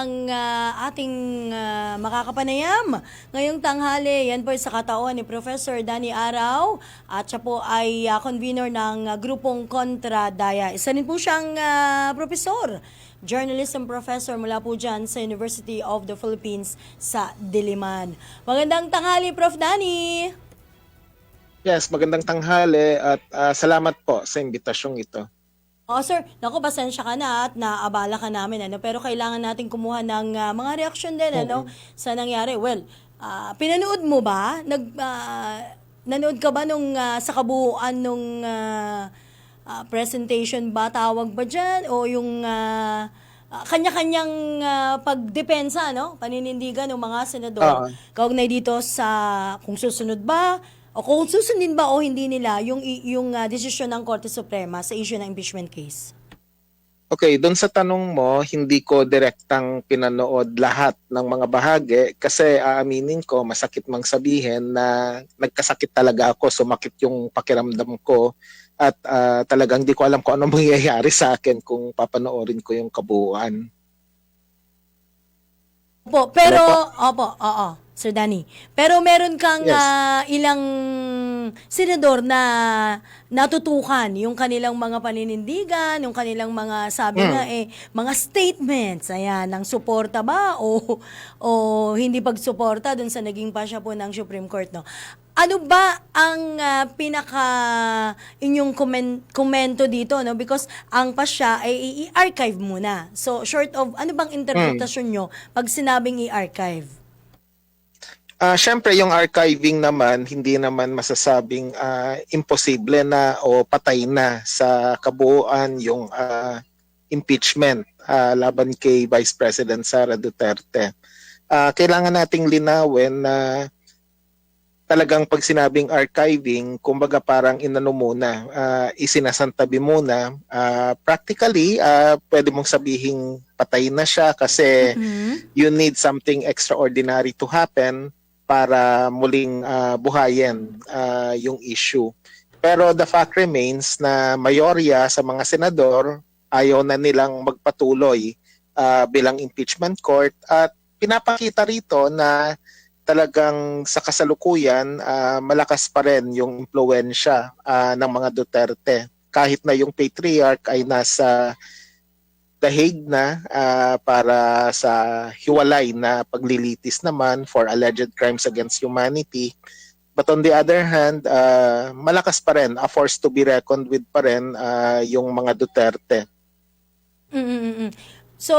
ang ah, ating ah, makakapanayam ngayong tanghali. Yan po sa kataon ni Professor Danny Araw at siya po ay ah, convener ng ah, grupong Kontra Daya. Isa rin po siyang ah, profesor, journalism professor mula po dyan sa University of the Philippines sa Diliman. Magandang tanghali, Prof. Danny! Yes, magandang tanghali at ah, salamat po sa imbitasyong ito. Oh, sir, naku, pasensya ka na at naabala ka namin, ano, pero kailangan natin kumuha ng ah, mga reaksyon din, ano, sa nangyari. Well, ah, pinanood mo ba? Nag, ah, nanood ka ba nung ah, sa kabuuan nung ah, ah, presentation ba, tawag ba dyan? O yung ah, ah, kanya-kanyang ah, pagdepensa, no? Paninindigan ng mga senador. Oo. Kaugnay dito sa kung susunod ba, o kung susundin ba o hindi nila yung yung ah, desisyon ng Korte Suprema sa issue ng impeachment case. Okay, doon sa tanong mo, hindi ko direktang pinanood lahat ng mga bahagi kasi aaminin ko, masakit mang sabihin na nagkasakit talaga ako, sumakit yung pakiramdam ko at ah, talagang di ko alam kung ano mangyayari sa akin kung papanoorin ko yung kabuuan. Opo, pero opo, oo, Sir Danny. Pero meron kang Yes. ah, ilang senador na natutukan yung kanilang mga paninindigan, yung kanilang mga sabi Hmm. nga eh mga statements ayan ng suporta ba o o hindi pagsuporta dun sa naging pasya po ng Supreme Court no. Ano ba ang ah, pinaka inyong komen- komento dito no because ang pasya ay i-archive muna. So short of ano bang interpretasyon nyo pag sinabing i-archive? Ah, syempre yung archiving naman hindi naman masasabing ah, imposible na o patay na sa kabuuan yung ah, impeachment ah, laban kay Vice President Sara Duterte. Ah, kailangan nating linawin na talagang pag sinabing archiving, kumbaga parang inano muna, ah, isinasantabi muna. Ah, practically, ah, pwede mong sabihing patay na siya kasi Mhm. you need something extraordinary to happen para muling ah, buhayin ah, yung issue. Pero the fact remains na mayorya sa mga senador ayaw na nilang magpatuloy ah, bilang impeachment court at pinapakita rito na talagang sa kasalukuyan ah, malakas pa rin yung impluensya ah, ng mga Duterte kahit na yung patriarch ay nasa The Hague na ah, para sa hiwalay na paglilitis naman for alleged crimes against humanity. But on the other hand, ah, malakas pa rin, a force to be reckoned with pa rin ah, yung mga Duterte. Mm-mm-mm. So,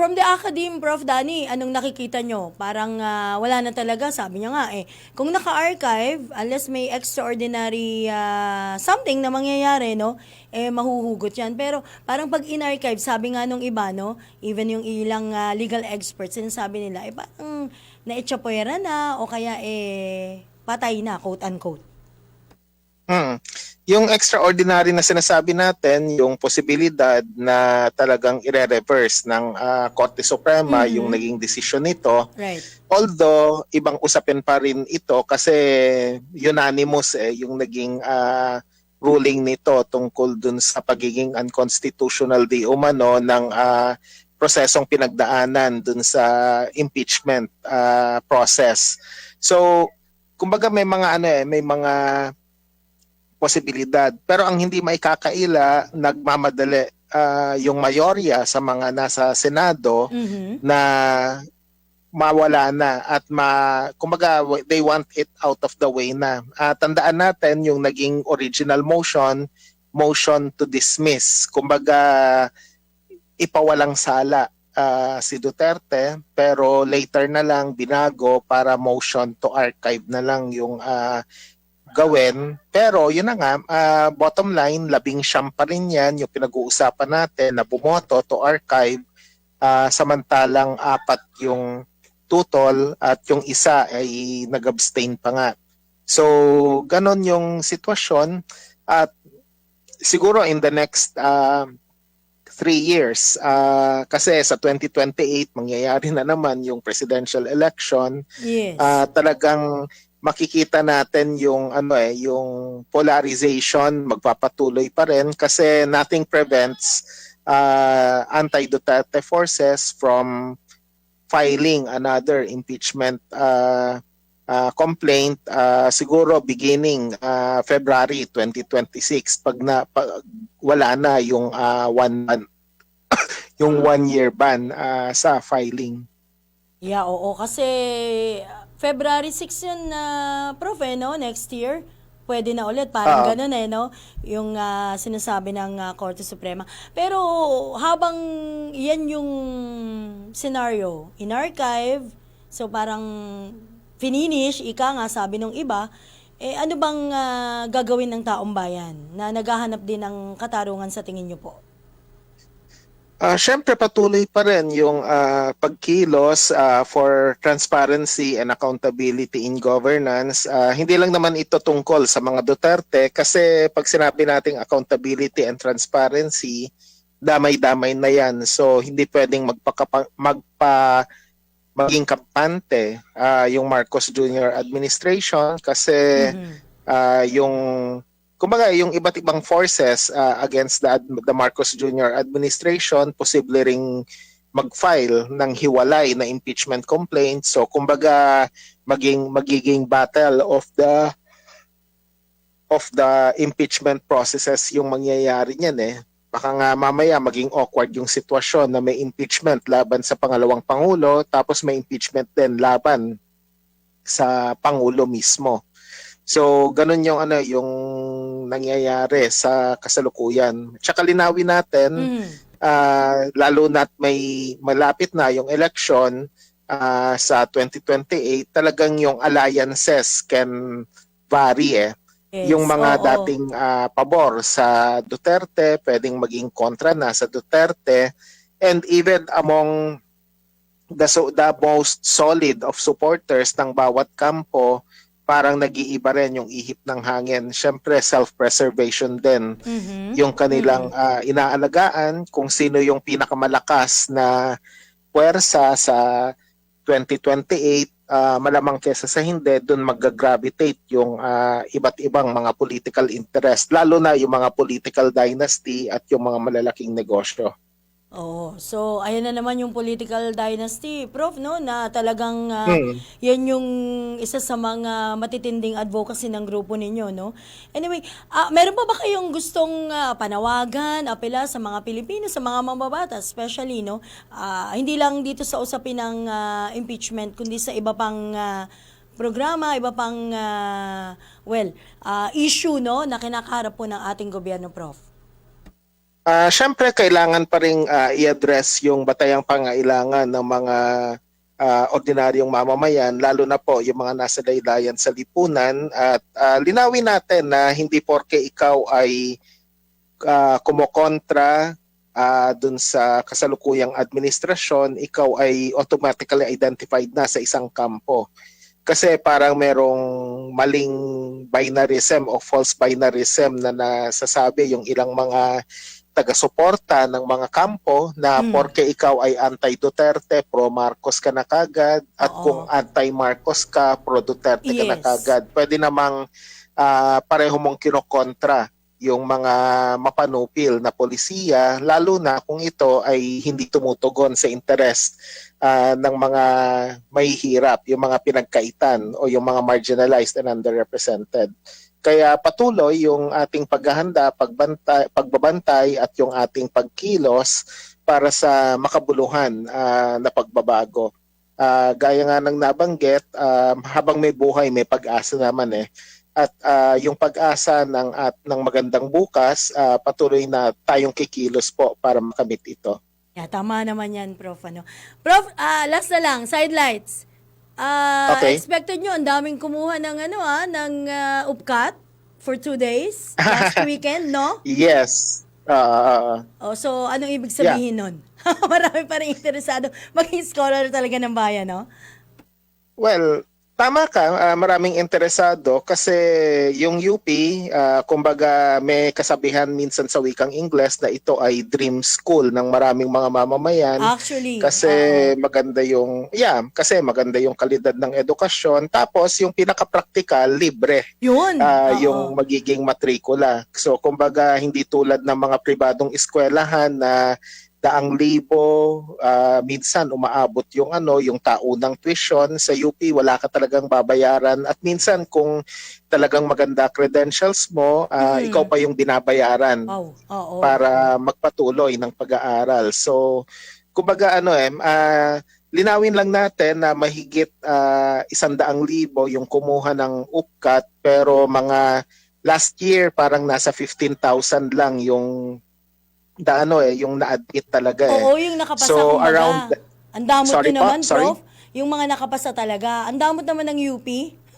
from the academe, Prof. Danny, anong nakikita nyo? Parang ah, wala na talaga, sabi niya nga eh. Kung naka-archive, unless may extraordinary ah, something na mangyayari, no? Eh, mahuhugot yan. Pero parang pag in-archive, sabi nga nung iba, no? Even yung ilang ah, legal experts, sinasabi nila, eh parang naitsapuera na o kaya eh patay na, quote-unquote. Hmm. Yung extraordinary na sinasabi natin, yung posibilidad na talagang ire-reverse ng Korte Suprema Mhm. yung naging desisyon nito, Right. Although, ibang usapin pa rin ito kasi unanimous eh, yung naging ah, ruling nito tungkol dun sa pagiging unconstitutional di umano ng ah, prosesong pinagdaanan dun sa impeachment ah, process. So, kumbaga may mga ano eh, may mga posibilidad. Pero ang hindi maikakaila, nagmamadali ah, yung mayorya sa mga nasa Senado Mhm. na mawala na at ma kumbaga they want it out of the way na. Ah, tandaan natin yung naging original motion, motion to dismiss. Kumbaga ipawalang sala ah, si Duterte pero later na lang binago para motion to archive na lang yung ah, gawin. Pero yun na nga, ah, bottom line, labing siyam pa rin yan yung pinag-uusapan natin na bumoto to archive Ah, samantalang apat yung tutol at yung isa ay nag-abstain pa nga. So, ganon yung sitwasyon at siguro in the next uh, three years, ah, kasi sa 2028 mangyayari na naman yung presidential election, Yes. ah, talagang makikita natin yung ano eh yung polarization magpapatuloy pa rin kasi nothing prevents uh, anti-Duterte forces from filing another impeachment uh, uh, complaint uh, siguro beginning uh, February 2026 pag na pag wala na yung uh, one month yung one year ban uh, sa filing. Yeah, oo. Kasi February 6 yun na, prof, eh, no? Next year. Pwede na ulit. Parang Oo. ganun eh, no? Yung ah, sinasabi ng Korte Suprema. Pero habang yan yung scenario, in-archive, so parang finish, ika nga sabi nung iba, eh ano bang ah, gagawin ng taong bayan na naghahanap din ng katarungan sa tingin nyo po? Ah, syempre patuloy pa rin yung ah, pagkilos ah, for transparency and accountability in governance. Ah, hindi lang naman ito tungkol sa mga Duterte kasi pag sinabi nating accountability and transparency, damay-damay na yan. So hindi pwedeng magpa magpa maging kampante ah, yung Marcos Jr. administration kasi Mhm. ah, yung kumbaga yung iba't ibang forces ah, against the, the Marcos Jr. administration posible ring mag-file ng hiwalay na impeachment complaint so kumbaga maging magiging battle of the of the impeachment processes yung mangyayari niyan eh baka nga mamaya maging awkward yung sitwasyon na may impeachment laban sa pangalawang pangulo tapos may impeachment din laban sa pangulo mismo So, ganun yung ano, yung nangyayari sa kasalukuyan. Tsaka linawin natin, Mhm. ah, lalo na't may malapit na yung election ah, sa 2028, talagang yung alliances can vary eh. Yes, yung mga oo. dating ah, pabor sa Duterte, pwedeng maging kontra na sa Duterte. And even among the, so, the most solid of supporters ng bawat kampo, parang nag-iiba rin yung ihip ng hangin. Siyempre, self-preservation din Mhm. yung kanilang ah, inaalagaan, kung sino yung pinakamalakas na puwersa sa 2028, ah, malamang kesa sa hindi, doon mag-gravitate yung ah, iba't ibang mga political interest, lalo na yung mga political dynasty at yung mga malalaking negosyo. Oo. So, ayan na naman yung political dynasty, Prof, no? Na talagang ah, Hmm. yan yung isa sa mga matitinding advocacy ng grupo ninyo, no? Anyway, ah, meron pa ba kayong gustong ah, panawagan, apela sa mga Pilipino, sa mga mamabata, especially, no? Ah, hindi lang dito sa usapin ng ah, impeachment, kundi sa iba pang ah, programa, iba pang, ah, well, ah, issue, no? Na kinakaharap po ng ating gobyerno, Prof. Ah, syempre kailangan pa ring ah, i-address yung batayang pangailangan ng mga ah, ordinaryong mamamayan lalo na po yung mga nasa laylayan sa lipunan. At ah, linawin natin na hindi porke ikaw ay ah, kumokontra ah, dun sa kasalukuyang administrasyon ikaw ay automatically identified na sa isang kampo. Kasi parang merong maling binarism o false binarism na nasasabi yung ilang mga taga-suporta ng mga kampo na Hmm. porke ikaw ay anti-Duterte, pro-Marcos ka na kagad at Oo. kung anti-Marcos ka, pro-Duterte ka na Yes. kagad. Pwede namang ah, pareho mong kinokontra yung mga mapanupil na polisiya, lalo na kung ito ay hindi tumutugon sa interest ah, ng mga mahihirap, yung mga pinagkaitan o yung mga marginalized and underrepresented. Kaya patuloy yung ating paghahanda, pagbantay, pagbabantay at yung ating pagkilos para sa makabuluhan ah, na pagbabago. Ah, gaya nga ng nabanggit, ah, habang may buhay, may pag-asa naman eh. At ah, yung pag-asa ng, at, ng magandang bukas, ah, patuloy na tayong kikilos po para makamit ito. Yeah, tama naman yan, Prof. Ano. Prof, ah, last na lang, sidelights. Ah, Okay. expected nyo, ang daming kumuha ng ano ah, ng ah, upcat for two days last weekend, no? Yes. Ah, Oh, so anong ibig sabihin nun? Marami pa rin interesado maging scholar talaga ng bayan, no? Well, tama ka, ah, maraming interesado kasi yung UP, ah, kumbaga may kasabihan minsan sa wikang Ingles na ito ay dream school ng maraming mga mamamayan. Actually, Kasi oo. maganda yung, yeah, kasi maganda yung kalidad ng edukasyon. Tapos yung pinaka-practical, libre. yun. oo. yung magiging matrikula. So kumbaga hindi tulad ng mga pribadong eskwelahan na daang libo, ah, minsan umaabot yung ano, yung taunang tuition sa UP, wala ka talagang babayaran at minsan kung talagang maganda credentials mo, ah, Mm. ikaw pa yung binabayaran Wow. Oo. para magpatuloy ng pag-aaral. So, kumbaga ano eh, ah, linawin lang natin na mahigit uh, isandaang libo yung kumuha ng UPCAT pero mga last year parang nasa 15,000 lang yung da ano eh, yung na-admit talaga eh. Oo, yung nakapasa So, kumbaga. around- Ang damot Sorry nyo naman, sorry? Prof. Yung mga nakapasa talaga. Ang damot naman ng UP.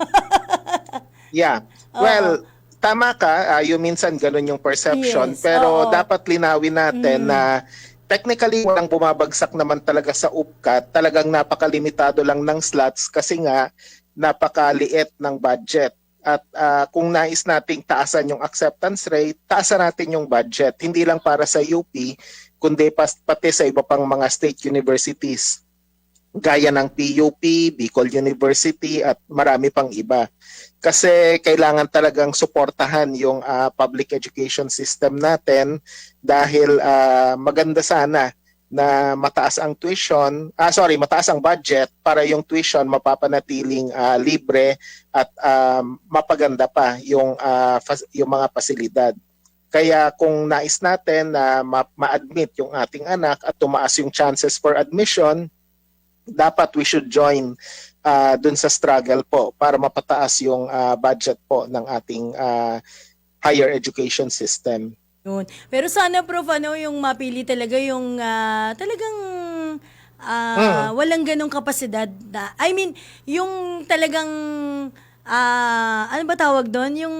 Yeah. Well, tama ka, ah, yung minsan ganun yung perception, Yes, pero oo. dapat linawin natin Mm. na technically walang bumabagsak naman talaga sa UPCAT. Talagang napakalimitado lang ng slots kasi nga napakaliit ng budget. At ah, kung nais nating taasan yung acceptance rate, taasan natin yung budget. Hindi lang para sa UP, kundi pati sa iba pang mga state universities gaya ng PUP, Bicol University at marami pang iba. Kasi kailangan talagang suportahan yung ah, public education system natin dahil ah, maganda sana na mataas ang tuition, ah sorry, mataas ang budget para yung tuition mapapanatiling ah, libre at ah, mapaganda pa yung fas- yung mga pasilidad. Kaya kung nais natin na ma- ma-admit yung ating anak at tumaas yung chances for admission, dapat we should join uh, dun sa struggle po para mapataas yung ah, budget po ng ating ah, higher education system. Yun. Pero sana, Prof, ano, yung mapili talaga yung ah, talagang ah, walang ganong kapasidad na, I mean, yung talagang, ah, ano ba tawag doon? Yung,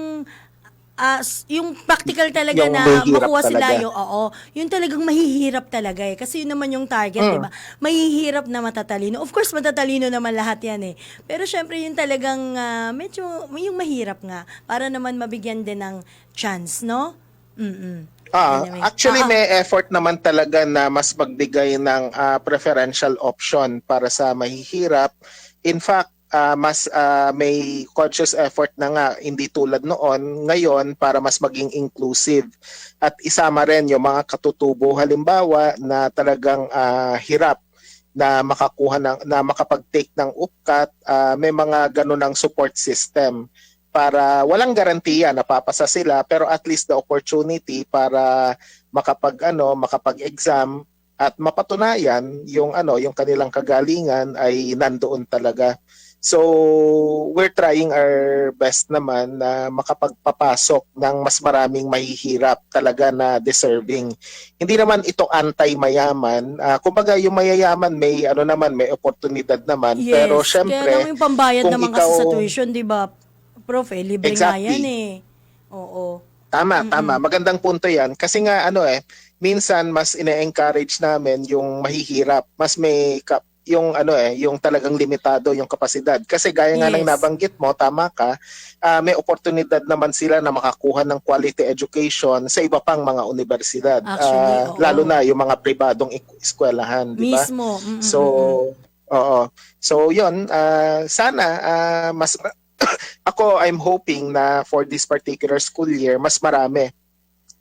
ah, s- yung practical talaga Yung na mahihirap makuha sila talaga. yung, oo, yung talagang mahihirap talaga eh. Kasi yun naman yung target, Mm. di ba? Mahihirap na matatalino. Of course, matatalino naman lahat yan eh. Pero syempre, yung talagang ah, medyo, yung mahirap nga, para naman mabigyan din ng chance, no? Mm-mm. Ah, Anyway. actually Ah, ah. may effort naman talaga na mas magbigay ng ah, preferential option para sa mahihirap. In fact, ah, mas ah, may conscious effort na nga hindi tulad noon ngayon para mas maging inclusive at isama rin yung mga katutubo halimbawa na talagang ah, hirap na makakuha ng na makapag-take ng UPCAT, ah, may mga ganun ng support system para walang garantiya na papasa sila pero at least the opportunity para makapag ano makapag-exam at mapatunayan yung ano yung kanilang kagalingan ay nandoon talaga. So we're trying our best naman na makapagpapasok ng mas maraming mahihirap talaga na deserving. Hindi naman ito anti-mayaman. Ah, kumbaga yung mayayaman may ano naman may oportunidad naman Yes, pero kaya syempre naman yung pambayad kung naman kasi sa ikaw- tuition, di ba? Prof, eh, libre nga Exactly. yan eh. Oo. Tama, tama. Magandang punto 'yan kasi nga ano eh, minsan mas ine-encourage namin yung mahihirap. Mas may ka- yung ano eh, yung talagang limitado yung kapasidad. Kasi gaya nga ng Yes. nabanggit mo, tama ka, ah, may oportunidad naman sila na makakuha ng quality education sa iba pang mga universidad. Actually, Ah, oo. lalo na yung mga pribadong eskwelahan, di ba? Mismo. So, oo. So, yun, ah, sana ah, mas ako I'm hoping na for this particular school year mas marami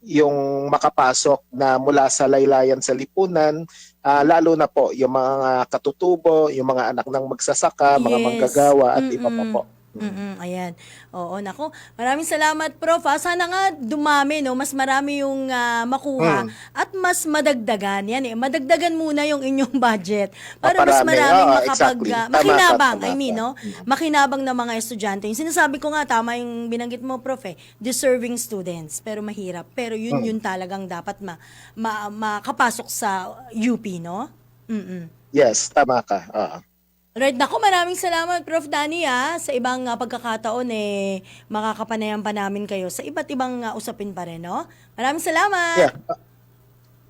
yung makapasok na mula sa laylayan sa lipunan ah, lalo na po yung mga katutubo, yung mga anak ng magsasaka, mga Yes. manggagawa at iba pa po. Mm-mm, ayan. Oo, nako. Maraming salamat, Prof. ha. Sana nga dumami, no? Mas marami yung ah, makuha Mm. at mas madagdagan. Yan eh. Madagdagan muna yung inyong budget para mas Maparami. maraming Oo, makapag... exactly. ah, Tama ka, makinabang, tama I mean, ka. no? Makinabang na mga estudyante. Yung sinasabi ko nga, tama yung binanggit mo, Prof. Eh, deserving students, pero mahirap. Pero yun, Mm. yun talagang dapat ma, ma, makapasok sa UP, no? Mm-mm. Yes, tama ka. Oo. Right, nako maraming salamat Prof. Danny ah. Sa ibang ah, pagkakataon eh makakapanayan pa namin kayo sa iba't ibang ah, usapin pa rin, no? Maraming salamat. Yeah.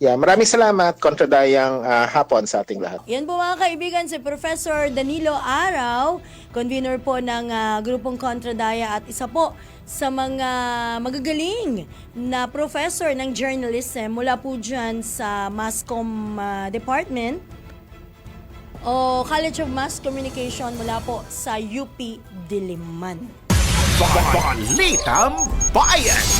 Yeah, maraming salamat kontradayang ah, hapon sa ating lahat. Yan po mga kaibigan, si Professor Danilo Araw, convener po ng ah, grupong Kontradaya at isa po sa mga magagaling na professor ng journalism mula po dyan sa Masscom ah, Department o College of Mass Communication mula po sa UP Diliman. Balitang Bayan!